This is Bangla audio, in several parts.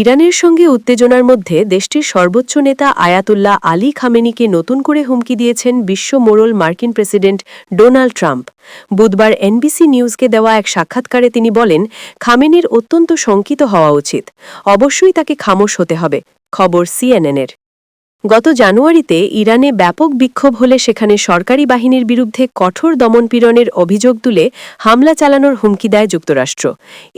ইরানের সঙ্গে উত্তেজনার মধ্যে দেশটির সর্বোচ্চ নেতা আয়াতুল্লাহ আলী খামেনিকে নতুন করে হুমকি দিয়েছেন বিশ্ব মোড়ল মার্কিন প্রেসিডেন্ট ডোনাল্ড ট্রাম্প। বুধবার এনবিসি নিউজকে দেওয়া এক সাক্ষাৎকারে তিনি বলেন, খামেনির অত্যন্ত শঙ্কিত হওয়া উচিত। অবশ্যই তাকে খামোশ হতে হবে। খবর সিএনএনের। গত জানুয়ারিতে ইরানে ব্যাপক বিক্ষোভ হলে সেখানে সরকারি বাহিনীর বিরুদ্ধে কঠোর দমনপীড়নের অভিযোগ তুলে হামলা চালানোর হুমকি দেয় যুক্তরাষ্ট্র।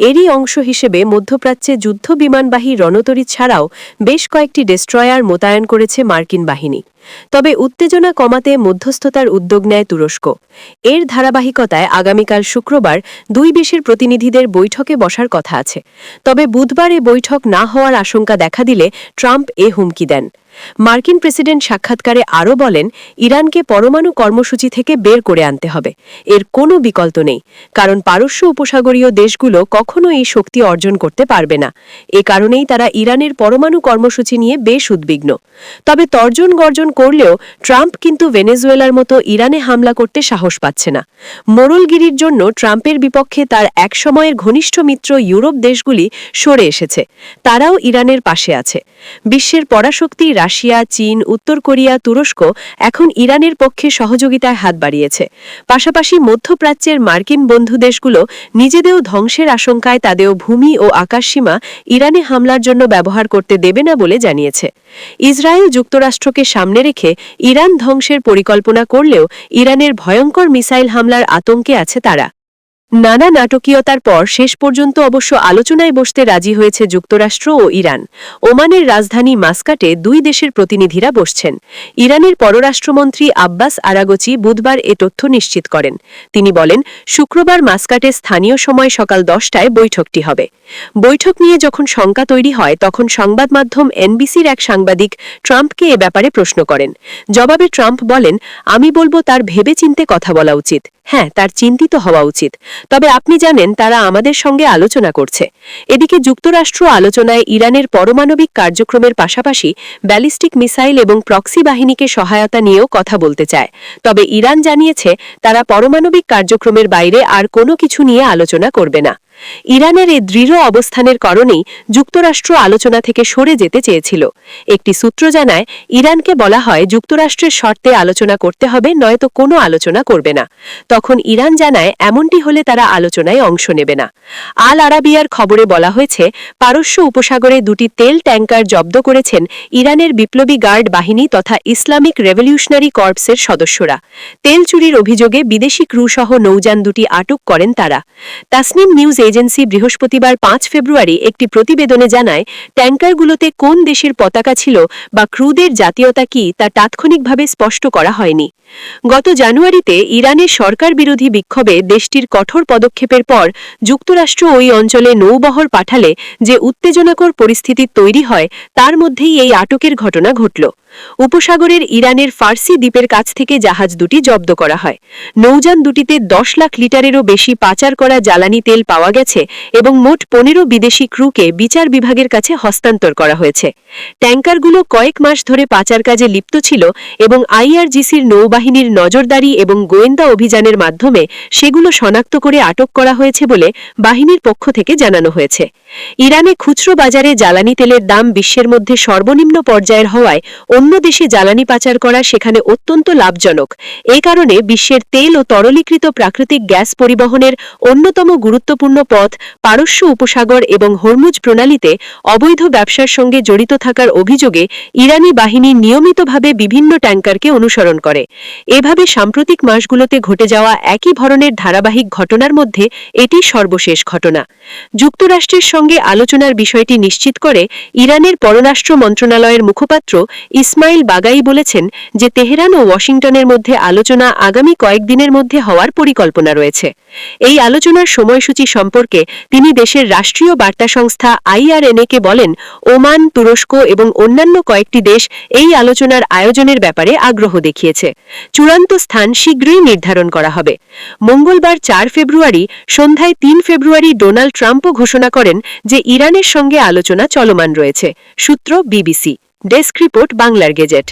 এরই অংশ হিসেবে মধ্যপ্রাচ্যে যুদ্ধ বিমানবাহী রণতরী ছাড়াও বেশ কয়েকটি ডেস্ট্রয়ার মোতায়েন করেছে মার্কিন বাহিনী। তবে উত্তেজনা কমাতে মধ্যস্থতার উদ্যোগ নেয় তুরস্ক। এর ধারাবাহিকতায় আগামীকাল শুক্রবার দুই দেশের প্রতিনিধিদের বৈঠকে বসার কথা আছে। তবে বুধবার এ বৈঠক না হওয়ার আশঙ্কা দেখা দিলে ট্রাম্প এ হুমকি দেন। মার্কিন প্রেসিডেন্ট সাক্ষাৎকারে আরও বলেন, ইরানকে পরমাণু কর্মসূচি থেকে বের করে আনতে হবে। এর কোনো বিকল্প নেই, কারণ পারস্য উপসাগরীয় দেশগুলো কখনো এই শক্তি অর্জন করতে পারবে না। এ কারণেই তারা ইরানের পরমাণু কর্মসূচি নিয়ে বেশ উদ্বিগ্ন। তবে তর্জন গর্জন করলেও ট্রাম্প কিন্তু ভেনেজুয়েলার মতো ইরানে হামলা করতে সাহস পাচ্ছে না। মোড়লগিরির জন্য ট্রাম্পের বিপক্ষে তার একসময়ের ঘনিষ্ঠ মিত্র ইউরোপ দেশগুলি সরে এসেছে। তারাও ইরানের পাশে আছে। বিশ্বের পরাশক্তি রাশিয়া, চীন, উত্তর কোরিয়া, তুরস্ক এখন ইরানের পক্ষে সহযোগিতায় হাত বাড়িয়েছে। পাশাপাশি মধ্যপ্রাচ্যের মার্কিন বন্ধু দেশগুলো নিজেদেরও ধ্বংসের আশঙ্কায় তাদেরও ভূমি ও আকাশসীমা ইরানে হামলার জন্য ব্যবহার করতে দেবে না বলে জানিয়েছে। ইসরায়েল যুক্তরাষ্ট্রকে সামনে রেখে ইরান ধ্বংসের পরিকল্পনা করলেও ইরানের ভয়ঙ্কর মিসাইল হামলার আতঙ্কে আছে তারা। নানা নাটকীয়তার পর শেষ পর্যন্ত অবশ্য আলোচনায় বসতে রাজি হয়েছে যুক্তরাষ্ট্র ও ইরান। ওমানের রাজধানী মাস্কাটে দুই দেশের প্রতিনিধিরা বসছেন। ইরানের পররাষ্ট্রমন্ত্রী আব্বাস আরাগচি বুধবার এ তথ্য নিশ্চিত করেন। তিনি বলেন, শুক্রবার মাস্কাটে স্থানীয় সময় সকাল দশটায় বৈঠকটি হবে। বৈঠক নিয়ে যখন শঙ্কা তৈরি হয়, তখন সংবাদ মাধ্যম এনবিসির এক সাংবাদিক ট্রাম্পকে এ ব্যাপারে প্রশ্ন করেন। জবাবে ট্রাম্প বলেন, আমি বলব তার ভেবেচিন্তে কথা বলা উচিত। হ্যাঁ তার চিন্তিত হওয়া উচিত। তবে আপনি জানেন তারা আমাদের সঙ্গে আলোচনা করছে। এদিকে যুক্তরাষ্ট্র আলোচনায় ইরানের পরমাণবিক কার্যক্রমের পাশাপাশি ব্যালিস্টিক মিসাইল এবং প্রক্সি বাহিনীকে সহায়তা নিয়েও কথা বলতে চায়। তবে ইরান জানিয়েছে, তারা পারমাণবিক কার্যক্রমের বাইরে আর কোনো কিছু নিয়ে আলোচনা করবে না। ইরানের এই দৃঢ় অবস্থানের কারণেই যুক্তরাষ্ট্র আলোচনা থেকে সরে যেতে চেয়েছিল। একটি সূত্র জানায়, ইরানকে বলা হয়, যুক্তরাষ্ট্রের শর্তে আলোচনা করতে হবে, নয়তো কোনো আলোচনা করবে না। তখন ইরান জানায়, এমনটি হলে তারা আলোচনায় অংশ নেবে না। আল আরাবিয়ার খবরে বলা হয়েছে, পারস্য উপসাগরে দুটি তেল ট্যাঙ্কার জব্দ করেছেন ইরানের বিপ্লবী গার্ড বাহিনী তথা ইসলামিক রেভলিউশনারি কর্পসের সদস্যরা। তেল চুরির অভিযোগে বিদেশি ক্রুসহ নৌযান দুটি আটক করেন তারা। তাসনিম নিউজ এজেন্সি বৃহস্পতিবার পাঁচ ফেব্রুয়ারি একটি প্রতিবেদনে জানায়, ট্যাঙ্কারগুলোতে কোন দেশের পতাকা ছিল বা ক্রুদের জাতীয়তা কি তা তাৎক্ষণিকভাবে স্পষ্ট করা হয়নি। গত জানুয়ারিতে ইরানের সরকার বিরোধী বিক্ষোভে দেশটির কঠোর পদক্ষেপের পর যুক্তরাষ্ট্র ওই অঞ্চলে নৌবহর পাঠালে যে উত্তেজনাকর পরিস্থিতি তৈরি হয়, তার মধ্যেই এই আটকের ঘটনা ঘটল। উপসাগরের ইরানের ফার্সি দ্বীপের কাছ থেকে জাহাজ দুটি জব্দ করা হয়। নৌযান দুটিতে দশ লাখ লিটারেরও বেশি পাচার করা জ্বালানি তেল পাওয়া গেছে এবং মোট পনেরো বিদেশি ক্রুকে বিচার বিভাগের কাছে হস্তান্তর করা হয়েছে। ট্যাঙ্কারগুলো কয়েক মাস ধরে পাচার কাজে লিপ্ত ছিল এবং আইআরজিসির নৌবাহিনীর নজরদারি এবং গোয়েন্দা অভিযানের মাধ্যমে সেগুলো শনাক্ত করে আটক করা হয়েছে বলে বাহিনীর পক্ষ থেকে জানানো হয়েছে। ইরানে খুচরো বাজারে জ্বালানি তেলের দাম বিশ্বের মধ্যে সর্বনিম্ন পর্যায়ের হওয়ায় অন্য দেশে জ্বালানি পাচার করা সেখানে অত্যন্ত লাভজনক। এই কারণে বিশ্বের তেল ও তরলীকৃত প্রাকৃতিক গ্যাস পরিবহনের অন্যতম গুরুত্বপূর্ণ পথ পারস্য উপসাগর এবং হরমুজ প্রণালীতে অবৈধ ব্যবসার সঙ্গে জড়িত থাকার অভিযোগে ইরানি বাহিনী নিয়মিতভাবে বিভিন্ন ট্যাঙ্কারকে অনুসরণ করে। এভাবে সাম্প্রতিক মাসগুলোতে ঘটে যাওয়া একই ধরনের ধারাবাহিক ঘটনার মধ্যে এটি সর্বশেষ ঘটনা। যুক্তরাষ্ট্রের সঙ্গে আলোচনার বিষয়টি নিশ্চিত করে ইরানের পররাষ্ট্র মন্ত্রণালয়ের মুখপাত্র ইসমাইল বাগাই বলেছেন যে তেহরান ও ওয়াশিংটনের মধ্যে আলোচনা আগামী কয়েকদিনের মধ্যে হওয়ার পরিকল্পনা রয়েছে। এই আলোচনার সময়সূচি সম্পর্কে তিনি দেশের রাষ্ট্রীয় বার্তা সংস্থা আইআরএনএকে বলেন, ওমান, তুরস্ক এবং অন্যান্য কয়েকটি দেশ এই আলোচনার আয়োজনের ব্যাপারে আগ্রহ দেখিয়েছে। চূড়ান্ত স্থান শীঘ্রই নির্ধারণ করা হবে। মঙ্গলবার চার ফেব্রুয়ারি সন্ধ্যায় তিন ফেব্রুয়ারি ডোনাল্ড ট্রাম্পও ঘোষণা করেন যে ইরানের সঙ্গে আলোচনা চলমান রয়েছে। সূত্র বিবিসি। ডেস্ক রিপোর্ট বাংলার গেজেট